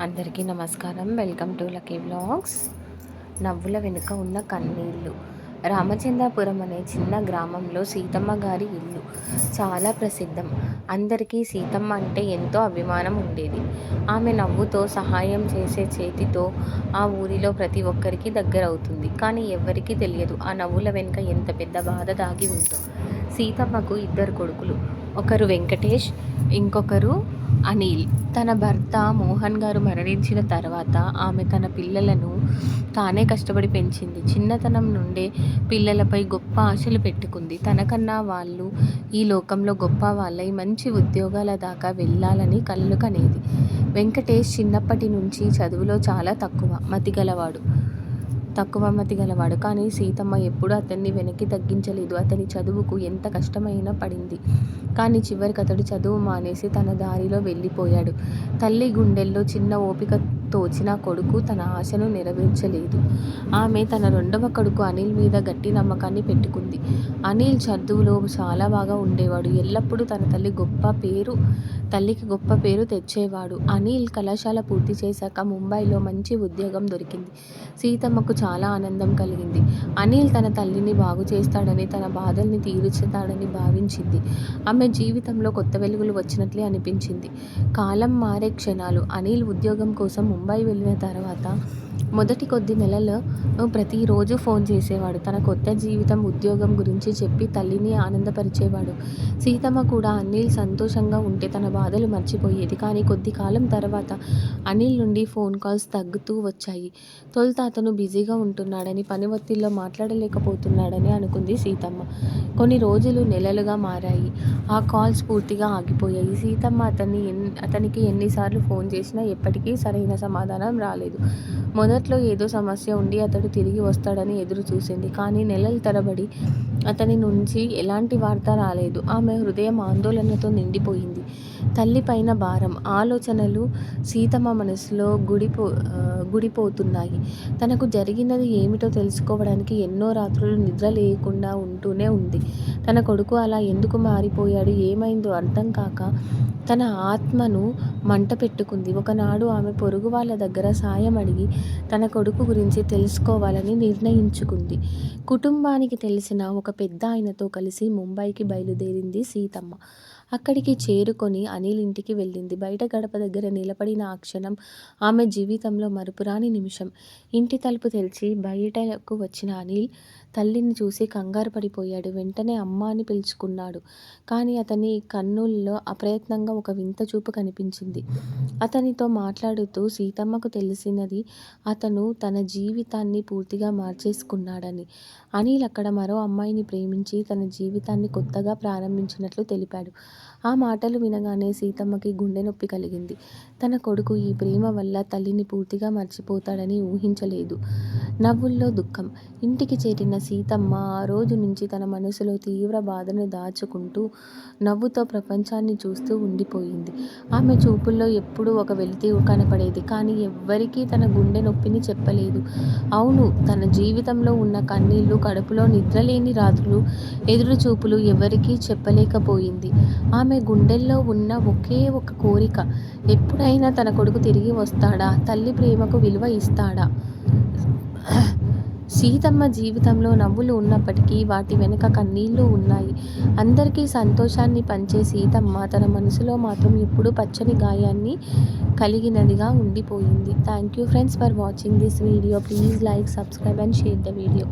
అందరికీ నమస్కారం. Welcome to lucky blogs నవ్వుల వెనుక ఉన్న కన్నీళ్ళు. రామచంద్రపురం అనే చిన్న గ్రామంలో సీతమ్మ గారి ఇల్లు. చాలా ప్రసిద్ధం. అందరికీ సీతమ్మ అంటే ఎంతో అభిమానం ఉండేది. ఆమె నవ్వుతో సహాయం చేసే చేతితో ఆ ఊరిలో ప్రతి ఒక్కరికి దగ్గరవుతుంది. కానీ ఎవ్వరికీ తెలియదు ఆ నవ్వుల వెనుక ఎంత పెద్ద బాధ దాగి ఉందో. సీతమ్మకు ఇద్దరు కొడుకులు. ఒకరు వెంకటేష్ ఇంకొకరు అనిల్. తన భర్త మోహన్ గారు మరణించిన తర్వాత ఆమె తన పిల్లలను తానే కష్టపడి పెంచింది. చిన్నతనం నుండే పిల్లలపై గొప్ప ఆశలు పెట్టుకుంది. తనకన్నా వాళ్ళు ఈ లోకంలో గొప్ప వాళ్ళై మంచి ఉద్యోగాల దాకా వెళ్ళాలని కలలు కనేది. వెంకటేష్ చిన్నప్పటి నుంచి చదువులో చాలా తక్కువ మతిగలవాడు. తక్కువ మతి గలవాడు. కానీ సీతమ్మ ఎప్పుడూ అతన్ని వెనక్కి తగ్గించలేదు. అతని చదువుకు ఎంత కష్టమైనా పడింది. కానీ చివరికి అతడు చదువు మానేసి తన దారిలో వెళ్ళిపోయాడు. తల్లి గుండెల్లో చిన్న ఓపిక తోచిన కొడుకు తన ఆశను నెరవేర్చలేదు. ఆమె తన రెండవ కొడుకు అనిల్ మీద గట్టి నమ్మకాన్ని పెట్టుకుంది. అనిల్ చదువులో చాలా బాగా ఉండేవాడు. ఎల్లప్పుడూ తన తల్లి గొప్ప పేరు తల్లికి గొప్ప పేరు తెచ్చేవాడు. అనిల్ కళాశాల పూర్తి చేశాక ముంబైలో మంచి ఉద్యోగం దొరికింది. సీతమ్మకు చాలా ఆనందం కలిగింది. అనిల్ తన తల్లిని బాగు చేస్తాడని తన బాధల్ని తీర్చుతాడని భావించింది. ఆమె జీవితంలో కొత్త వెలుగులు వచ్చినట్లే అనిపించింది. కాలం మారే క్షణాలు. అనిల్ ఉద్యోగం కోసం ముంబై వెళ్ళిన తర్వాత మొదటి కొద్ది నెలలు ప్రతిరోజు ఫోన్ చేసేవాడు. తన కొత్త జీవితం ఉద్యోగం గురించి చెప్పి తల్లిని ఆనందపరిచేవాడు. సీతమ్మ కూడా అనిల్ సంతోషంగా ఉంటే తన బాధలు మర్చిపోయేది. కానీ కొద్ది కాలం తర్వాత అనిల్ నుండి ఫోన్ కాల్స్ తగ్గుతూ వచ్చాయి. తొలుత అతను బిజీగా ఉంటున్నాడని పని ఒత్తిడిలో మాట్లాడలేకపోతున్నాడని అనుకుంది సీతమ్మ. కొన్ని రోజులు నెలలుగా మారాయి. ఆ కాల్స్ పూర్తిగా ఆగిపోయాయి. సీతమ్మ అతన్ని అతనికి ఎన్నిసార్లు ఫోన్ చేసినా ఎప్పటికీ సరైన సమాధానం రాలేదు. ఇంట్లో ఏదో సమస్య ఉండి అతడు తిరిగి వస్తాడని ఎదురు చూసింది. కానీ నెలల తరబడి అతని నుంచి ఎలాంటి వార్త రాలేదు. ఆమె హృదయం ఆందోళనతో నిండిపోయింది. తల్లిపైన భారం ఆలోచనలు సీతమ్మ మనసులో గుడిపో గుడిపోతున్నాయి. తనకు జరిగినది ఏమిటో తెలుసుకోవడానికి ఎన్నో రాత్రులు నిద్ర లేకుండా ఉంటూనే ఉంది. తన కొడుకు అలా ఎందుకు మారిపోయాడు? ఏమైందో అర్థం కాక తన ఆత్మను మంట పెట్టుకుంది. ఒకనాడు ఆమె పొరుగు వాళ్ళ దగ్గర సాయం అడిగి తన కొడుకు గురించి తెలుసుకోవాలని నిర్ణయించుకుంది. కుటుంబానికి తెలిసిన ఒక పెద్ద ఆయనతో కలిసి ముంబైకి బయలుదేరింది సీతమ్మ. అక్కడికి చేరుకొని అనిల్ ఇంటికి వెళ్ళింది. బయట గడప దగ్గర నిలబడిన ఆ క్షణం ఆమె జీవితంలో మరుపురాని నిమిషం. ఇంటి తలుపు తెరిచి బయటకు వచ్చిన అనిల్ తల్లిని చూసి కంగారు పడిపోయాడు. వెంటనే అమ్మ అని పిలుచుకున్నాడు. కానీ అతని కన్నుల్లో అప్రయత్నంగా ఒక వింత చూపు కనిపించింది. అతనితో మాట్లాడుతూ సీతమ్మకు తెలిసినది అతను తన జీవితాన్ని పూర్తిగా మార్చేసుకున్నాడని. అనిల్ అక్కడ మరో అమ్మాయిని ప్రేమించి తన జీవితాన్ని కొత్తగా ప్రారంభించినట్లు తెలిపాడు. ఆ మాటలు వినగానే సీతమ్మకి గుండె నొప్పి కలిగింది. తన కొడుకు ఈ ప్రేమ వల్ల తల్లిని పూర్తిగా మర్చిపోతాడని ఊహించలేదు. నవ్వుల్లో దుఃఖం. ఇంటికి చేరిన సీతమ్మ ఆ రోజు నుంచి తన మనసులో తీవ్ర బాధను దాచుకుంటూ నవ్వుతో ప్రపంచాన్ని చూస్తూ ఉండిపోయింది. ఆమె చూపుల్లో ఎప్పుడూ ఒక వెలితి కనపడేది కానీ ఎవ్వరికీ తన గుండె నొప్పిని చెప్పలేదు. అవును తన జీవితంలో ఉన్న కన్నీళ్ళు కడుపులో నిద్రలేని రాత్రులు ఎదురు చూపులు ఎవరికీ చెప్పలేకపోయింది. ఆమె గుండెల్లో ఉన్న ఒకే ఒక కోరిక ఎప్పుడైనా తన కొడుకు తిరిగి వస్తాడా? తల్లి ప్రేమకు విలువ ఇస్తాడా? సీతమ్మ జీవితంలో నవ్వులు ఉన్నప్పటికీ వాటి వెనుక కన్నీళ్ళు ఉన్నాయి. అందరికీ సంతోషాన్ని పంచే సీతమ్మ తన మనసులో మాత్రం ఎప్పుడూ పచ్చని గాయాన్ని కలిగినదిగా ఉండిపోయింది. Thank you friends for watching this video please like subscribe and share the video